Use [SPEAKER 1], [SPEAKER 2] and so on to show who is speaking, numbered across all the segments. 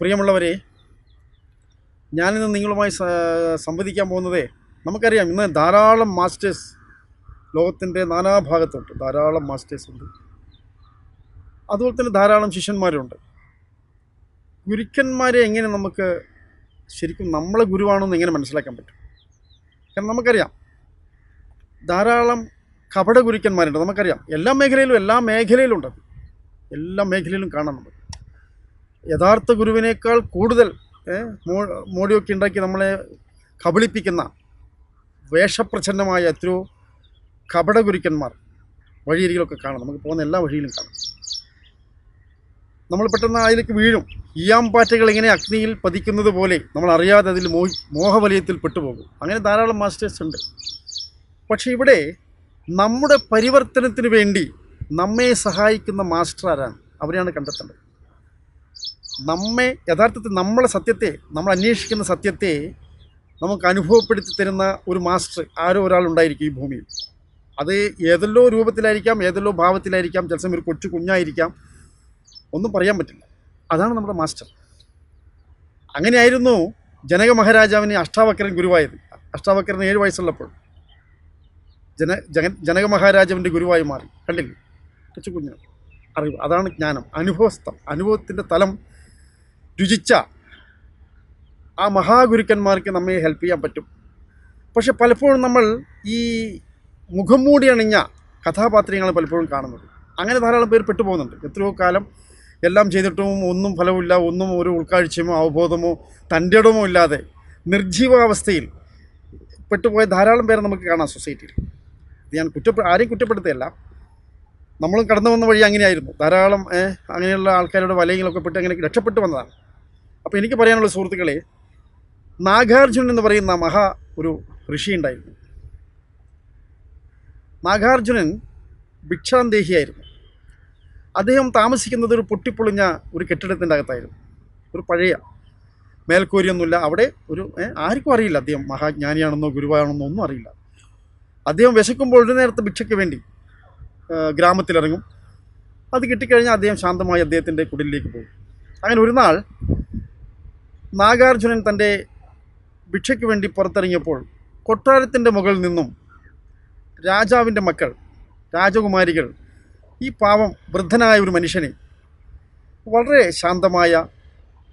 [SPEAKER 1] പ്രിയമുള്ളവരെ ഞാനിന്ന് നിങ്ങളുമായി സംവദിക്കാൻ പോകുന്നതേ നമുക്കറിയാം ഇന്ന് ധാരാളം മാസ്റ്റേഴ്സ് ലോകത്തിന്റെ നാനാഭാഗത്തുണ്ട്. ധാരാളം മാസ്റ്റേഴ്സ് ഉണ്ട്. അതുപോലെ തന്നെ ധാരാളം ശിഷ്യന്മാരുണ്ട്. ഗുരുക്കന്മാരെ എങ്ങനെ നമുക്ക് ശരിക്കും നമ്മളെ ഗുരുവാണെന്ന് എങ്ങനെ മനസ്സിലാക്കാൻ പറ്റും? കാരണം നമുക്കറിയാം ധാരാളം കപട ഗുരുക്കന്മാരുണ്ട് നമുക്കറിയാം എല്ലാ മേഖലയിലും എല്ലാ മേഖലയിലും ഉണ്ട് എല്ലാ മേഖലയിലും കാണാം നമുക്ക് യഥാർത്ഥ ഗുരുവിനേക്കാൾ കൂടുതൽ മോടിയൊക്കെ ഉണ്ടാക്കി നമ്മളെ കബളിപ്പിക്കുന്ന വേഷപ്രച്ഛന്നമായ എത്രയോ കപട ഗുരുക്കന്മാർ വഴിയരികിലൊക്കെ കാണാം. നമുക്ക് പോകുന്ന എല്ലാ വഴിയിലും കാണാം. നമ്മൾ പെട്ടെന്ന് അതിലേക്ക് വീഴും. ഈയാമ്പാറ്റകൾ ഇങ്ങനെ അഗ്നിയിൽ പതിക്കുന്നത് പോലെ നമ്മൾ അറിയാതെ അതിൽ മോഹി മോഹവലയത്തിൽ പെട്ടുപോകും. അങ്ങനെ ധാരാളം മാസ്റ്റേഴ്സ് ഉണ്ട്. പക്ഷേ ഇവിടെ നമ്മുടെ പരിവർത്തനത്തിന് വേണ്ടി നമ്മെ സഹായിക്കുന്ന മാസ്റ്റർ ആരാണ്? അവരെയാണ് കണ്ടെത്തേണ്ടത്. നമ്മെ യഥാർത്ഥത്തിൽ നമ്മളെ സത്യത്തെ നമ്മൾ അന്വേഷിക്കുന്ന സത്യത്തെ നമുക്ക് അനുഭവപ്പെടുത്തി തരുന്ന ഒരു മാസ്റ്റർ ആരോ ഒരാൾ ഉണ്ടായിരിക്കും ഈ ഭൂമിയിൽ. അത് ഏതെല്ലോ രൂപത്തിലായിരിക്കാം ഏതെല്ലോ ഭാവത്തിലായിരിക്കാം ചില സമയം ഒരു കൊച്ചു കുഞ്ഞായിരിക്കാം. ഒന്നും പറയാൻ പറ്റില്ല. അതാണ് നമ്മുടെ മാസ്റ്റർ. അങ്ങനെയായിരുന്നു ജനക മഹാരാജാവിന് അഷ്ടാവക്രൻ ഗുരുവായത്. അഷ്ടാവക്രൻ ഏഴ് വയസ്സുള്ളപ്പോൾ. ജന ജഗൻ ജനക മഹാരാജാവിന്റെ ഗുരുവായി മാറി. കണ്ടില്ലേ? കൊച്ചു കുഞ്ഞ്. അറിവ്. അതാണ് ജ്ഞാനം. അനുഭവസ്ഥം. അനുഭവത്തിന്റെ തലം രുചിച്ച ആ മഹാഗുരുക്കന്മാർക്ക് നമ്മെ ഹെൽപ്പ് ചെയ്യാൻ പറ്റും. പക്ഷെ പലപ്പോഴും നമ്മൾ ഈ മുഖം മൂടി അണിഞ്ഞ കഥാപാത്രങ്ങളെ പലപ്പോഴും കാണുന്നത്. അങ്ങനെ ധാരാളം പേര് പെട്ടുപോകുന്നുണ്ട്. എത്രയോ കാലം എല്ലാം ചെയ്തിട്ടും ഒന്നും ഫലവുമില്ല. ഒന്നും ഒരു ഉൾക്കാഴ്ചയോ അവബോധമോ തന്റെ ഇടമോ ഇല്ലാതെ നിർജീവാവസ്ഥയിൽ പെട്ടുപോയ ധാരാളം പേരെ നമുക്ക് കാണാം സൊസൈറ്റിയിൽ ഇത് ഞാൻ കുറ്റപ്പെ ആരെയും കുറ്റപ്പെടുത്തുകയല്ല. നമ്മളും കടന്നു വന്ന വഴി അങ്ങനെയായിരുന്നു. ധാരാളം അങ്ങനെയുള്ള ആൾക്കാരുടെ വലയങ്ങളൊക്കെ പെട്ട് അങ്ങനെ രക്ഷപ്പെട്ടു വന്നതാണ്. അപ്പോൾ എനിക്ക് പറയാനുള്ള സുഹൃത്തുക്കളെ നാഗാർജുൻ എന്ന് പറയുന്ന മഹാ ഒരു ഋഷി ഉണ്ടായിരുന്നു. നാഗാർജുനൻ ഭിക്ഷാന്തേഹിയായിരുന്നു. അദ്ദേഹം താമസിക്കുന്നത് ഒരു പൊട്ടിപ്പൊളിഞ്ഞ ഒരു കെട്ടിടത്തിന്റെ അകത്തായിരുന്നു. ഒരു പഴയ മേൽക്കൂരിയൊന്നുമില്ല. അവിടെ ഒരു ആർക്കും അറിയില്ല അദ്ദേഹം മഹാജ്ഞാനിയാണെന്നോ ഗുരുവാണെന്നോ ഒന്നും അറിയില്ല. അദ്ദേഹം വിശക്കുമ്പോൾ ഒരു നേരത്തെ ഭിക്ഷയ്ക്ക് വേണ്ടി ഗ്രാമത്തിലിറങ്ങും. അത് കിട്ടിക്കഴിഞ്ഞാൽ അദ്ദേഹം ശാന്തമായി അദ്ദേഹത്തിന്റെ കുടിലേക്ക് പോകും. അങ്ങനെ ഒരു നാൾ നാഗാർജുനൻ തന്റെ ഭിക്ഷയ്ക്ക് വേണ്ടി പുറത്തിറങ്ങിയപ്പോൾ കൊട്ടാരത്തിന്റെ മുകളിൽ നിന്നും രാജാവിന്റെ മക്കൾ രാജകുമാരികൾ ഈ പാവം വൃദ്ധനായ ഒരു മനുഷ്യനെ വളരെ ശാന്തമായ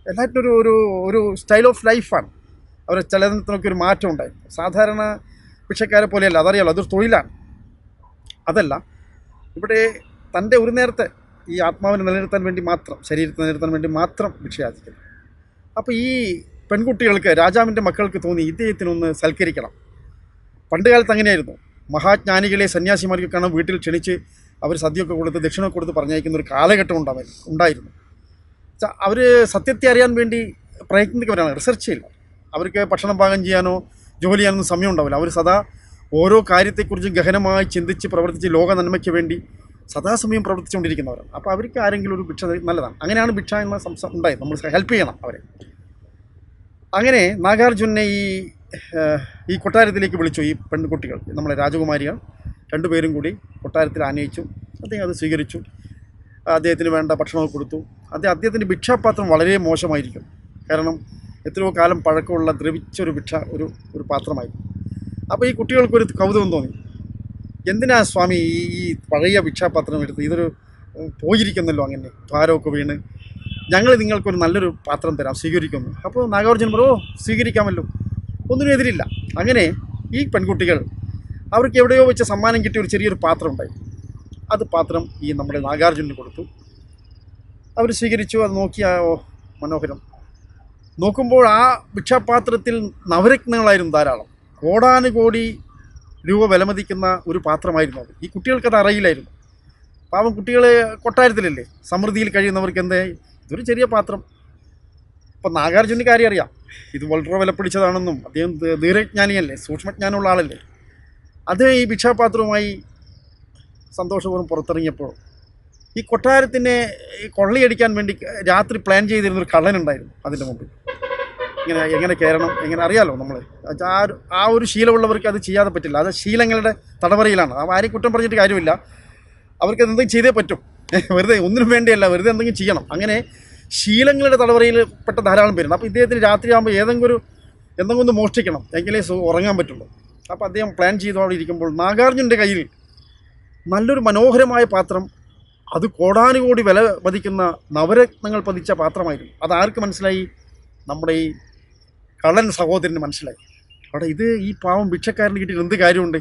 [SPEAKER 1] എല്ലാറ്റിനും ഒരു ഒരു സ്റ്റൈൽ ഓഫ് ലൈഫാണ് അവരെ ചലനത്തിനൊക്കെ ഒരു മാറ്റം ഉണ്ടായിരുന്നു. സാധാരണ ഭിക്ഷക്കാരെ പോലെയല്ല അതറിയാലോ അതൊരു തൊഴിലാണ്. അതല്ല ഇവിടെ തന്റെ ഒരു നേരത്തെ ഈ ആത്മാവിനെ നിലനിർത്താൻ വേണ്ടി മാത്രം ശരീരത്തെ നിലനിർത്താൻ വേണ്ടി മാത്രം ഭിക്ഷയാചിക്കുന്നു അപ്പോൾ ഈ പെൺകുട്ടികൾക്ക് രാജാവിന്റെ മക്കൾക്ക് തോന്നി ഇദ്ദേഹത്തിനൊന്ന് സൽക്കരിക്കണം. പണ്ട് കാലത്ത് അങ്ങനെയായിരുന്നു. മഹാജ്ഞാനികളെ സന്യാസിമാർക്ക് കാണാൻ വീട്ടിൽ ക്ഷണിച്ച് അവർ സദ്യയൊക്കെ കൊടുത്ത് ദക്ഷിണ കൊടുത്ത് പറഞ്ഞയക്കുന്ന ഒരു കാലഘട്ടം ഉണ്ടായിരുന്നു. ഉണ്ടായിരുന്നു അവർ സത്യത്തെ അറിയാൻ വേണ്ടി പ്രയത്നിക്കുന്നവരാണ്. റിസർച്ച് ചെയ്യില്ല. അവർക്ക് ഭക്ഷണം പാകം ചെയ്യാനോ ജോലി ചെയ്യാനൊന്നും സമയം ഉണ്ടാവില്ല. അവർ സദാ ഓരോ കാര്യത്തെക്കുറിച്ചും ഗഹനമായി ചിന്തിച്ച് പ്രവർത്തിച്ച് ലോക നന്മയ്ക്ക് വേണ്ടി സദാസമയം പ്രവർത്തിച്ചുകൊണ്ടിരിക്കുന്നവരാണ്. അപ്പോൾ അവർക്ക് ആരെങ്കിലും ഒരു ഭിക്ഷ നല്ലതാണ്. അങ്ങനെയാണ് ഭിക്ഷ എന്ന സംസം ഉണ്ടായത്. നമ്മൾ ഹെൽപ്പ് ചെയ്യണം അവരെ. അങ്ങനെ നാഗാർജുനെ ഈ ഈ കൊട്ടാരത്തിലേക്ക് വിളിച്ചു. ഈ പെൺകുട്ടികൾ നമ്മളെ രാജകുമാരികൾ രണ്ടുപേരും കൂടി കൊട്ടാരത്തിൽ ആനയിച്ചു. അദ്ദേഹം അത് സ്വീകരിച്ചു. അദ്ദേഹത്തിന് വേണ്ട ഭക്ഷണമൊക്കെ കൊടുത്തു. അദ്ദേഹം അദ്ദേഹത്തിന്റെ ഭിക്ഷാപാത്രം വളരെ മോശമായിരിക്കും. കാരണം എത്രയോ കാലം പഴക്കമുള്ള ദ്രവിച്ചൊരു ഭിക്ഷ ഒരു ഒരു പാത്രമായിരുന്നു. അപ്പോൾ ഈ കുട്ടികൾക്കൊരു കൗതുകം തോന്നി. എന്തിനാ സ്വാമി ഈ ഈ പഴയ ഭിക്ഷാപാത്രം എടുത്ത് ഇതൊരു പോയിരിക്കുന്നല്ലോ അങ്ങനെ? ഭാരമൊക്കെ വീണ് ഞങ്ങൾ നിങ്ങൾക്കൊരു നല്ലൊരു പാത്രം തരാം സ്വീകരിക്കുന്നു. അപ്പോൾ നാഗാർജുൻ പറയും ഓ സ്വീകരിക്കാമല്ലോ. ഒന്നിനും എതിരില്ല. അങ്ങനെ ഈ പെൺകുട്ടികൾ അവർക്ക് എവിടെയോ വെച്ച് സമ്മാനം കിട്ടിയ ഒരു ചെറിയൊരു പാത്രം ഉണ്ടായി. അത് പാത്രം ഈ നമ്മുടെ നാഗാർജുനന് കൊടുത്തു. അവർ സ്വീകരിച്ചു അത് നോക്കി ആ, ഓ മനോഹരം. നോക്കുമ്പോൾ ആ ഭിക്ഷാപാത്രത്തിൽ നവരത്നങ്ങളായിരുന്നു ധാരാളം. കോടാനുകോടി രൂപ വിലമതിക്കുന്ന ഒരു പാത്രമായിരുന്നു അത്. ഈ കുട്ടികൾക്കത് അറിയില്ലായിരുന്നു. പാവം കുട്ടികൾ കൊട്ടാരത്തിലല്ലേ? സമൃദ്ധിയിൽ കഴിയുന്നവർക്ക് എന്തേ ഇതൊരു ചെറിയ പാത്രം. ഇപ്പം നാഗാർജുനന്റെ കാര്യം അറിയാം. ഇത് വളരെ വിലപ്പിടിച്ചതാണെന്നും അദ്ദേഹം ദീർഘജ്ഞാനിയല്ലേ സൂക്ഷ്മജ്ഞാനമുള്ള ആളല്ലേ. അത് ഈ ഭിക്ഷാപാത്രവുമായി സന്തോഷപൂർവം പുറത്തിറങ്ങിയപ്പോൾ ഈ കൊട്ടാരത്തിനെ ഈ കൊള്ളയടിക്കാൻ വേണ്ടി രാത്രി പ്ലാൻ ചെയ്തിരുന്ന ഒരു കള്ളനുണ്ടായിരുന്നു അതിന്റെ മുമ്പിൽ. ഇങ്ങനെ എങ്ങനെ കയറണം എങ്ങനെ അറിയാലോ നമ്മൾ ആ ആ ഒരു ശീലമുള്ളവർക്ക് അത് ചെയ്യാതെ പറ്റില്ല. അത് ശീലങ്ങളുടെ തടവറയിലാണ്. ആരെയും കുറ്റം പറഞ്ഞിട്ട് കാര്യമില്ല. അവർക്ക് എന്തെങ്കിലും ചെയ്തേ പറ്റും. വെറുതെ ഒന്നിനും വേണ്ടിയല്ല വെറുതെ എന്തെങ്കിലും ചെയ്യണം. അങ്ങനെ ശീലങ്ങളുടെ തടവറയിൽ പെട്ട ധാരാളം പേരുണ്ട്. അപ്പോൾ ഇദ്ദേഹത്തിന് രാത്രിയാകുമ്പോൾ ഏതെങ്കിലും ഒരു എന്തെങ്കിലും ഒന്ന് മോഷ്ടിക്കണം. എങ്കിലേ ഉറങ്ങാൻ പറ്റുള്ളൂ. അപ്പോൾ അദ്ദേഹം പ്ലാൻ ചെയ്തോടെ ഇരിക്കുമ്പോൾ നാഗാർജുന്റെ കയ്യിൽ നല്ലൊരു മനോഹരമായ പാത്രം അത് കോടാനുകോടി വില പതിക്കുന്ന നവരത്നങ്ങൾ പതിച്ച പാത്രമായിരുന്നു. അത് ആർക്ക് മനസ്സിലായി? നമ്മുടെ ഈ കള്ളൻ സഹോദരന് മനസ്സിലായി. അവിടെ ഇത് ഈ പാവം ഭിക്ഷക്കാരന് കിട്ടിയിട്ട് എന്ത് കാര്യമുണ്ട്?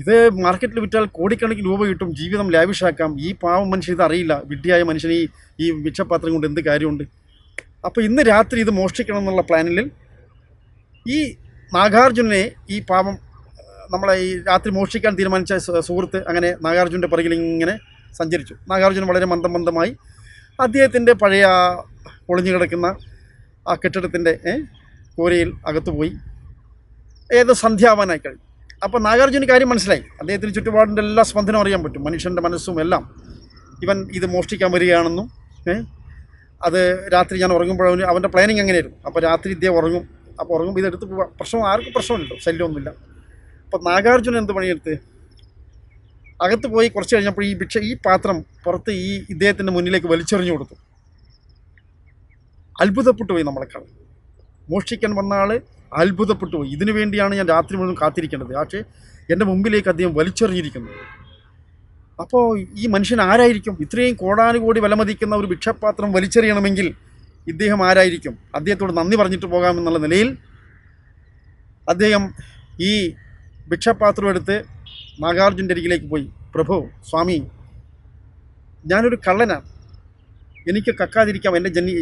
[SPEAKER 1] ഇത് മാർക്കറ്റിൽ വിറ്റാൽ കോടിക്കണക്കിന് രൂപ കിട്ടും ജീവിതം ലാവിഷാക്കാം. ഈ പാവം മനുഷ്യൻ ഇത് അറിയില്ല. വിഡ്ഢിയായ മനുഷ്യന് ഈ ഈ വിക്ഷപാത്രം കൊണ്ട് എന്ത് കാര്യമുണ്ട്? അപ്പോൾ ഇന്ന് രാത്രി ഇത് മോഷ്ടിക്കണം എന്നുള്ള പ്ലാനിൽ ഈ നാഗാർജുനെ ഈ പാവം നമ്മളെ ഈ രാത്രി മോഷ്ടിക്കാൻ തീരുമാനിച്ച സുഹൃത്ത് അങ്ങനെ നാഗാർജുന്റെ പുറകിൽ ഇങ്ങനെ സഞ്ചരിച്ചു. നാഗാർജുൻ വളരെ മന്ദം മന്ദമായി അദ്ദേഹത്തിന്റെ പഴയ ഒളിഞ്ഞു കിടക്കുന്ന ആ കെട്ടിടത്തിന്റെ കോരയിൽ അകത്തുപോയി. ഏത് സന്ധ്യാവാനായി കഴിഞ്ഞു. അപ്പോൾ നാഗാർജുന് കാര്യം മനസ്സിലായി. അദ്ദേഹത്തിന് ചുറ്റുപാടിന്റെ എല്ലാ സ്പന്ദനം അറിയാൻ പറ്റും. മനുഷ്യന്റെ മനസ്സും എല്ലാം. ഇവൻ ഇത് മോഷ്ടിക്കാൻ വരികയാണെന്നും അത് രാത്രി ഞാൻ ഉറങ്ങുമ്പോൾ അവന് അവന്റെ പ്ലാനിങ് എങ്ങനെയായിരുന്നു? അപ്പോൾ രാത്രി ഇദ്ദേഹം ഉറങ്ങും. അപ്പോൾ ഉറങ്ങുമ്പോൾ ഇതെടുത്ത് പോവാം. പ്രശ്നം ആർക്കും പ്രശ്നമുണ്ടോ ശല്യമൊന്നുമില്ല. അപ്പോൾ നാഗാർജുന എന്ത് പണിയെടുത്ത് അകത്ത് പോയി കുറച്ച് കഴിഞ്ഞപ്പോൾ ഈ ഭിക്ഷ ഈ പാത്രം പുറത്ത് ഈ ഇദ്ദേഹത്തിന്റെ മുന്നിലേക്ക് വലിച്ചെറിഞ്ഞു കൊടുത്തു. അത്ഭുതപ്പെട്ടു പോയി നമ്മളെക്കാൾ മോഷ്ടിക്കാൻ വന്ന ആൾ അത്ഭുതപ്പെട്ടു ഇതിനു വേണ്ടിയാണ് ഞാൻ രാത്രി മുഴുവൻ കാത്തിരിക്കേണ്ടത്. പക്ഷേ എന്റെ മുമ്പിലേക്ക് അദ്ദേഹം വലിച്ചെറിഞ്ഞിരിക്കുന്നു അപ്പോൾ ഈ മനുഷ്യൻ ആരായിരിക്കും? ഇത്രയും കോടാനുകോടി വിലമതിക്കുന്ന ഒരു ഭിക്ഷപാത്രം വലിച്ചെറിയണമെങ്കിൽ ഇദ്ദേഹം ആരായിരിക്കും? അദ്ദേഹത്തോട് നന്ദി പറഞ്ഞിട്ട് പോകാമെന്നുള്ള നിലയിൽ അദ്ദേഹം ഈ ഭിക്ഷപാത്രം എടുത്ത് നാഗാർജുന്റെ അരികിലേക്ക് പോയി. പ്രഭു സ്വാമി ഞാനൊരു കള്ളനാണ് എനിക്ക് കക്കാതിരിക്കാം. എന്റെ ജന്മി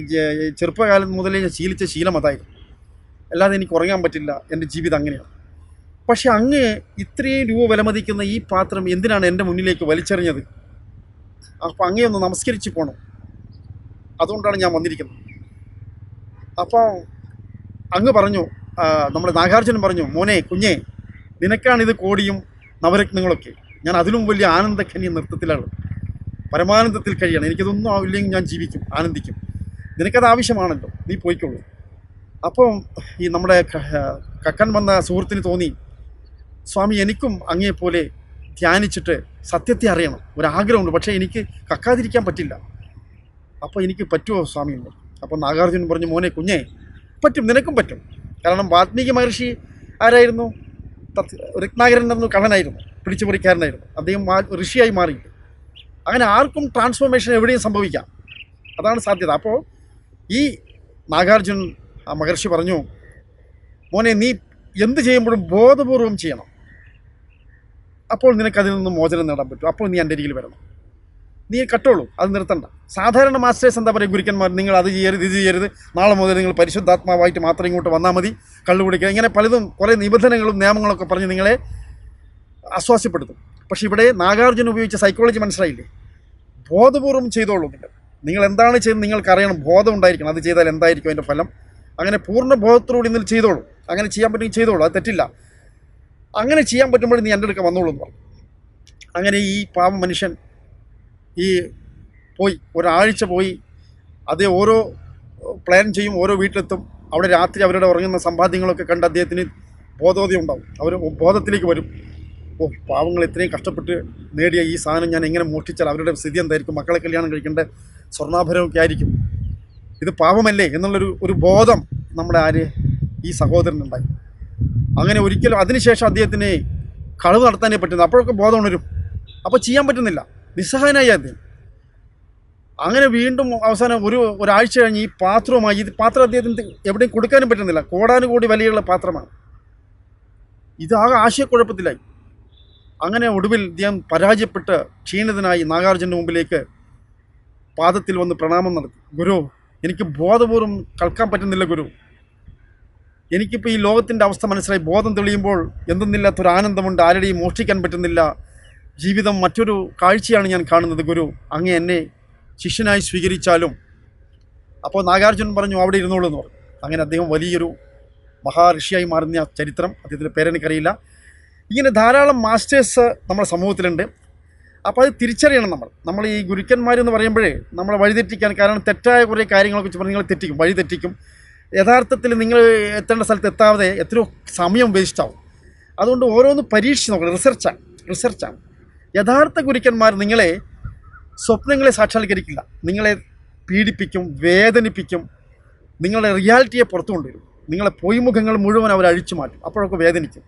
[SPEAKER 1] ചെറുപ്പകാലം മുതലേ ഞാൻ ശീലിച്ച ശീലം അതായിരുന്നു. അല്ലാതെ എനിക്ക് ഉറങ്ങാൻ പറ്റില്ല എന്റെ ജീവിതം അങ്ങനെയാണ്. പക്ഷേ അങ്ങ് ഇത്രയും രൂപ വിലമതിക്കുന്ന ഈ പാത്രം എന്തിനാണ് എന്റെ മുന്നിലേക്ക് വലിച്ചെറിഞ്ഞത്? അപ്പോൾ അങ്ങേ ഒന്ന് നമസ്കരിച്ച് പോകണം അതുകൊണ്ടാണ് ഞാൻ വന്നിരിക്കുന്നത്. അപ്പോൾ അങ്ങ് പറഞ്ഞു നമ്മുടെ നാഗാർജുനൻ പറഞ്ഞു മോനെ കുഞ്ഞെ നിനക്കാണിത് കോടിയും നവരത്നങ്ങളൊക്കെ. ഞാൻ അതിലും വലിയ ആനന്ദഖനി നൃത്തത്തിലാണ്. പരമാനന്ദത്തിൽ കഴിയണം. എനിക്കതൊന്നും ആവില്ലെങ്കിൽ ഞാൻ ജീവിക്കും ആനന്ദിക്കും. നിനക്കത് ആവശ്യമാണല്ലോ നീ പോയിക്കോളൂ. അപ്പോൾ ഈ നമ്മുടെ കക്കൻ വന്ന സുഹൃത്തിന് തോന്നി സ്വാമി എനിക്കും അങ്ങേപ്പോലെ ധ്യാനിച്ചിട്ട് സത്യത്തെ അറിയണം. ഒരാഗ്രഹമുണ്ട്. പക്ഷേ എനിക്ക് കക്കാതിരിക്കാൻ പറ്റില്ല. അപ്പോൾ എനിക്ക് പറ്റുമോ സ്വാമി? എന്ന് അപ്പോൾ നാഗാർജുൻ പറഞ്ഞു മോനെ കുഞ്ഞേ പറ്റും. നിനക്കും പറ്റും. കാരണം വാത്മീകി മഹർഷി ആരായിരുന്നു? രത്നാകരൻ എന്ന കള്ളനായിരുന്നു. പിടിച്ചുപറിക്കാരനായിരുന്നു. അദ്ദേഹം ഋഷിയായി മാറി. അങ്ങനെ ആർക്കും ട്രാൻസ്ഫോർമേഷൻ എവിടെയും സംഭവിക്കാം. അതാണ് സാധ്യത. അപ്പോൾ ഈ നാഗാർജുൻ ആ മഹർഷി പറഞ്ഞു മോനെ നീ എന്ത് ചെയ്യുമ്പോഴും ബോധപൂർവം ചെയ്യണം. അപ്പോൾ നിനക്ക് അതിൽ നിന്ന് മോചനം നേടാൻ പറ്റും. അപ്പോൾ നീ എന്റെ അരികിൽ വരണം. നീ കട്ടോളൂ അത് നിർത്തണ്ട. സാധാരണ മാസ്റ്റേഴ്സ് എന്താ പറയുക ഗുരുക്കന്മാർ നിങ്ങൾ അത് ചെയ്യരുത് ഇത് ചെയ്യരുത്. നാളെ മുതൽ നിങ്ങൾ പരിശുദ്ധാത്മാവായിട്ട് മാത്രം ഇങ്ങോട്ട് വന്നാൽ മതി. കള്ളു കുടിക്കുക. ഇങ്ങനെ പലതും കുറേ നിബന്ധനകളും നിയമങ്ങളൊക്കെ പറഞ്ഞ് നിങ്ങളെ ആശ്വാസപ്പെടുത്തും പക്ഷേ ഇവിടെ നാഗാർജുന ഉപയോഗിച്ച സൈക്കോളജി മനസ്സിലായില്ലേ? ബോധപൂർവം ചെയ്തോളൂ നിങ്ങൾ. നിങ്ങൾ എന്താണ് ചെയ്യുന്നത്? നിങ്ങൾക്കറിയണം ബോധം ഉണ്ടായിരിക്കണം. അത് ചെയ്താൽ എന്തായിരിക്കും അതിന്റെ ഫലം? അങ്ങനെ പൂർണ ബോധത്തോടുകൂടി ഇന്നലെ ചെയ്തോളൂ. അങ്ങനെ ചെയ്യാൻ പറ്റുമെങ്കിൽ ചെയ്തോളൂ. അത് തെറ്റില്ല. അങ്ങനെ ചെയ്യാൻ പറ്റുമ്പോൾ നീ എന്റെ അടുക്ക വന്നോളൂ എന്ന് പറഞ്ഞു. അങ്ങനെ ഈ പാവം മനുഷ്യൻ ഈ പോയി ഒരാഴ്ച പോയി അതേ ഓരോ പ്ലാൻ ചെയ്യും ഓരോ വീട്ടിലെത്തും. അവിടെ രാത്രി അവരുടെ ഉറങ്ങുന്ന സമ്പാദ്യങ്ങളൊക്കെ കണ്ട് അദ്ദേഹത്തിന് ബോധോദയം ഉണ്ടാവും. അവർ ബോധത്തിലേക്ക് വരും. ഓ പാവങ്ങൾ ഇത്രയും കഷ്ടപ്പെട്ട് നേടിയ ഈ സാധനം ഞാൻ എങ്ങനെ മോഷ്ടിച്ചാൽ അവരുടെ സ്ഥിതി എന്തായിരിക്കും? മക്കളെ കല്യാണം കഴിക്കേണ്ട സ്വർണാഭരണമൊക്കെ ആയിരിക്കും. ഇത് പാപമല്ലേ എന്നുള്ളൊരു ഒരു ബോധം നമ്മുടെ ആര് ഈ സഹോദരനുണ്ടായി. അങ്ങനെ ഒരിക്കലും അതിനുശേഷം അദ്ദേഹത്തിന് കളവ് നടത്താനേ പറ്റുന്നു അപ്പോഴൊക്കെ ബോധം ഉണരും. അപ്പോൾ ചെയ്യാൻ പറ്റുന്നില്ല. നിസ്സഹായനായി അദ്ദേഹം. അങ്ങനെ വീണ്ടും അവസാനം ഒരു ഒരാഴ്ച കഴിഞ്ഞ് ഈ പാത്രവുമായി ഇത് പാത്രം അദ്ദേഹത്തിന് എവിടെയും കൊടുക്കാനും പറ്റുന്നില്ല. കോടാനുകോടി വിലയുള്ള പാത്രമാണ്. ഇതാകെ ആശയക്കുഴപ്പത്തിലായി. അങ്ങനെ ഒടുവിൽ അദ്ദേഹം പരാജയപ്പെട്ട് ക്ഷീണിതനായി നാഗാർജുന്റെ മുമ്പിലേക്ക് പാദത്തിൽ വന്ന് പ്രണാമം നടത്തി. ഗുരു എനിക്ക് ബോധപൂർവം കളിക്കാൻ പറ്റുന്നില്ല ഗുരു. എനിക്കിപ്പോൾ ഈ ലോകത്തിന്റെ അവസ്ഥ മനസ്സിലായി. ബോധം തെളിയുമ്പോൾ എന്തെന്നില്ലാത്തൊരു ആനന്ദമുണ്ട്. ആരുടെയും മോഷ്ടിക്കാൻ പറ്റുന്നില്ല. ജീവിതം മറ്റൊരു കാഴ്ചയാണ് ഞാൻ കാണുന്നത് ഗുരു. അങ്ങ് എന്നെ ശിഷ്യനായി സ്വീകരിച്ചാലും. അപ്പോൾ നാഗാർജുനൻ പറഞ്ഞു അവിടെ ഇരുന്നോളൂ എന്ന് പറഞ്ഞു. അങ്ങനെ അദ്ദേഹം വലിയൊരു മഹാഋഷിയായി മാറുന്ന ചരിത്രം അദ്ദേഹത്തിന്റെ പേരെനിക്കറിയില്ല. ഇങ്ങനെ ധാരാളം മാസ്റ്റേഴ്സ് നമ്മുടെ സമൂഹത്തിലുണ്ട്. അപ്പോൾ അത് തിരിച്ചറിയണം നമ്മൾ. നമ്മൾ ഈ ഗുരുക്കന്മാരെന്ന് പറയുമ്പോഴേ നമ്മളെ വഴിതെറ്റിക്കാൻ കാരണം തെറ്റായ കുറേ കാര്യങ്ങളൊക്കെ വെച്ച് നിങ്ങൾ തെറ്റിക്കും വഴി തെറ്റിക്കും. യഥാർത്ഥത്തിൽ നിങ്ങൾ എത്തേണ്ട സ്ഥലത്ത് എത്താതെ എത്രയോ സമയം വേസ്റ്റാവും അതുകൊണ്ട് ഓരോന്ന് പരീക്ഷിച്ച് നോക്കണം റിസർച്ചാണ് റിസർച്ചാണ് യഥാർത്ഥ ഗുരുക്കന്മാർ നിങ്ങളെ സ്വപ്നങ്ങളെ സാക്ഷാത്കരിക്കില്ല. നിങ്ങളെ പീഡിപ്പിക്കും വേദനിപ്പിക്കും. നിങ്ങളുടെ റിയാലിറ്റിയെ പുറത്തു കൊണ്ടുവരും. നിങ്ങളെ പൊയ്മുഖങ്ങൾ മുഴുവൻ അവർ അഴിച്ചു മാറ്റും. അപ്പോഴൊക്കെ വേദനിക്കും.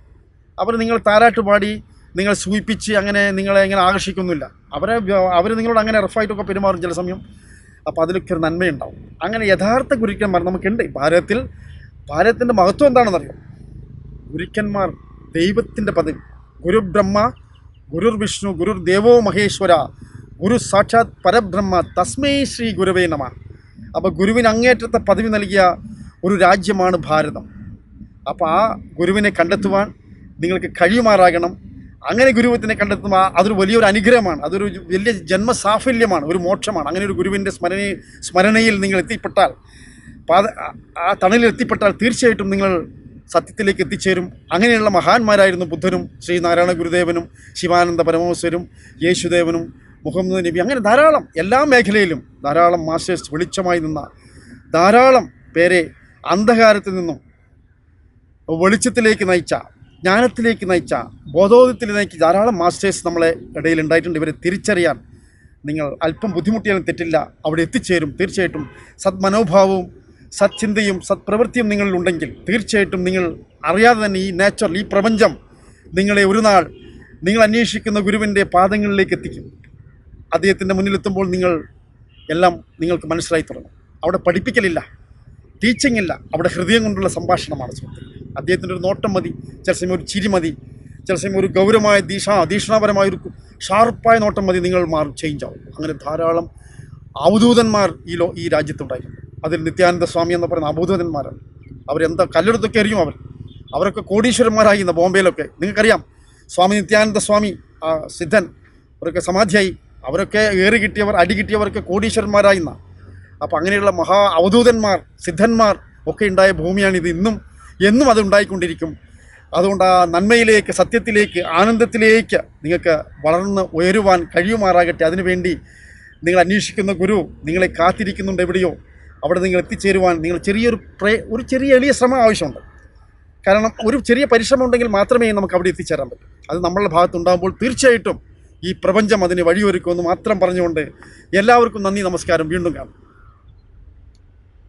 [SPEAKER 1] അവർ നിങ്ങൾ താരാട്ട് പാടി നിങ്ങൾ സൂയിപ്പിച്ച് അങ്ങനെ നിങ്ങളെ ഇങ്ങനെ ആകർഷിക്കുന്നില്ല. അവരെ അവർ നിങ്ങളോട് അങ്ങനെ റഫായിട്ടൊക്കെ പെരുമാറും ചില സമയം. അപ്പോൾ അതിലൊക്കെ ഒരു നന്മയുണ്ടാവും. അങ്ങനെ യഥാർത്ഥ ഗുരുക്കന്മാർ നമുക്കുണ്ട്. ഭാരതത്തിൽ ഭാരതത്തിന്റെ മഹത്വം എന്താണെന്നറിയോ? ഗുരുക്കന്മാർ ദൈവത്തിന്റെ പദവി. ഗുരു ബ്രഹ്മ ഗുരുർ വിഷ്ണു ഗുരുർ ദേവോ മഹേശ്വര ഗുരു സാക്ഷാത് പരബ്രഹ്മ തസ്മൈ ശ്രീ ഗുരുവേ നമ. അപ്പോൾ ഗുരുവിന് അങ്ങേറ്റത്തെ പദവി നൽകിയ ഒരു രാജ്യമാണ് ഭാരതം. അപ്പോൾ ആ ഗുരുവിനെ കണ്ടെത്തുവാൻ നിങ്ങൾക്ക് കഴിയുമാറാകണം. അങ്ങനെ ഗുരുവിനെ കണ്ടെത്തുമ്പോൾ അതൊരു വലിയൊരു അനുഗ്രഹമാണ്. അതൊരു വലിയ ജന്മസാഫല്യമാണ് ഒരു മോക്ഷമാണ്. അങ്ങനെ ഒരു ഗുരുവിന്റെ സ്മരണ സ്മരണയിൽ നിങ്ങൾ എത്തിപ്പെട്ടാൽ ആ- തണലിൽ എത്തിപ്പെട്ടാൽ തീർച്ചയായിട്ടും നിങ്ങൾ സത്യത്തിലേക്ക് എത്തിച്ചേരും. അങ്ങനെയുള്ള മഹാന്മാരായിരുന്നു ബുദ്ധനും ശ്രീനാരായണ ഗുരുദേവനും ശിവാനന്ദ പരമഹംസരും യേശുദേവനും മുഹമ്മദ് നബി അങ്ങനെ ധാരാളം എല്ലാ മേഖലയിലും ധാരാളം മാസ്റ്റേഴ്സ് വെളിച്ചമായി നിന്ന ധാരാളം പേരെ അന്ധകാരത്തിൽ നിന്നും വെളിച്ചത്തിലേക്ക് നയിച്ച ജ്ഞാനത്തിലേക്ക് നയിച്ച ബോധോദയത്തിൽ നയിച്ച ധാരാളം മാസ്റ്റേഴ്സ് നമ്മളെ ഇടയിൽ ഉണ്ടായിട്ടുണ്ട്. ഇവരെ തിരിച്ചറിയാൻ നിങ്ങൾ അല്പം ബുദ്ധിമുട്ടിയാലും തെറ്റില്ല. അവിടെ എത്തിച്ചേരും തീർച്ചയായിട്ടും. സദ്മനോഭാവവും സത്ചിന്തയും സത്പ്രവൃത്തിയും നിങ്ങളിലുണ്ടെങ്കിൽ തീർച്ചയായിട്ടും നിങ്ങൾ അറിയാതെ തന്നെ ഈ നാച്ചുറൽ ഈ പ്രപഞ്ചം നിങ്ങളെ ഒരു നാൾ നിങ്ങൾ അന്വേഷിക്കുന്ന ഗുരുവിന്റെ പാദങ്ങളിലേക്ക് എത്തിക്കും. അദ്ദേഹത്തിന്റെ മുന്നിലെത്തുമ്പോൾ നിങ്ങൾ എല്ലാം നിങ്ങൾക്ക് മനസ്സിലായി തുടങ്ങും. അവിടെ പഠിപ്പിക്കലില്ല ടീച്ചിങ് ഇല്ല. അവിടെ ഹൃദയം കൊണ്ടുള്ള സംഭാഷണമാണ് സുഹൃത്തുക്കളെ. അദ്ദേഹത്തിന്റെ ഒരു നോട്ടം മതി. ചില സമയം ഒരു ചിരി മതി. ചില സമയം ഒരു ഗൗരവമായ ദീക്ഷ അധീക്ഷണപരമായ ഒരു ഷാർപ്പായ നോട്ടം മതി. നിങ്ങൾ മാറും ചേഞ്ച് ആവും. അങ്ങനെ ധാരാളം അവധൂതന്മാർ ഈ ലോ ഈ രാജ്യത്തുണ്ടായിരുന്നു അതിൽ നിത്യാനന്ദ സ്വാമി എന്ന് പറയുന്ന അവധൂതന്മാരാണ്. അവരെന്താ കല്ലെടുത്തൊക്കെ അറിയും അവർ. അവരൊക്കെ കോടീശ്വരന്മാരായി ഇന്ന് ബോംബെയിലൊക്കെ. നിങ്ങൾക്കറിയാം സ്വാമി നിത്യാനന്ദ സ്വാമി ആ സിദ്ധൻ അവരൊക്കെ സമാധിയായി. അവരൊക്കെ ഏറി കിട്ടിയവർ അടി കിട്ടിയവരൊക്കെ കോടീശ്വരന്മാരായി എന്നാണ് അപ്പോൾ അങ്ങനെയുള്ള മഹാ അവധൂതന്മാർ സിദ്ധന്മാർ ഒക്കെ ഉണ്ടായ ഭൂമിയാണിത് ഇന്നും. എന്നും അത് ഉണ്ടായിക്കൊണ്ടിരിക്കും. അതുകൊണ്ട് ആ നന്മയിലേക്ക് സത്യത്തിലേക്ക് ആനന്ദത്തിലേക്ക് നിങ്ങൾക്ക് വളർന്ന് ഉയരുവാൻ കഴിയുമാറാകട്ടെ. അതിനുവേണ്ടി നിങ്ങൾ അന്വേഷിക്കുന്ന ഗുരു നിങ്ങളെ കാത്തിരിക്കുന്നുണ്ട് എവിടെയോ. അവിടെ നിങ്ങൾ എത്തിച്ചേരുവാൻ നിങ്ങൾ ചെറിയൊരു പ്രേ ഒരു ചെറിയ എളിയ ശ്രമം ആവശ്യമുണ്ട്. കാരണം ഒരു ചെറിയ പരിശ്രമം ഉണ്ടെങ്കിൽ മാത്രമേ നമുക്ക് അവിടെ എത്തിച്ചേരാൻ പറ്റൂ. അത് നമ്മളുടെ ഭാഗത്തുണ്ടാകുമ്പോൾ തീർച്ചയായിട്ടും ഈ പ്രപഞ്ചം അതിന് വഴിയൊരുക്കുമെന്ന് മാത്രം പറഞ്ഞുകൊണ്ട് എല്ലാവർക്കും നന്ദി നമസ്കാരം. വീണ്ടും കാണാം.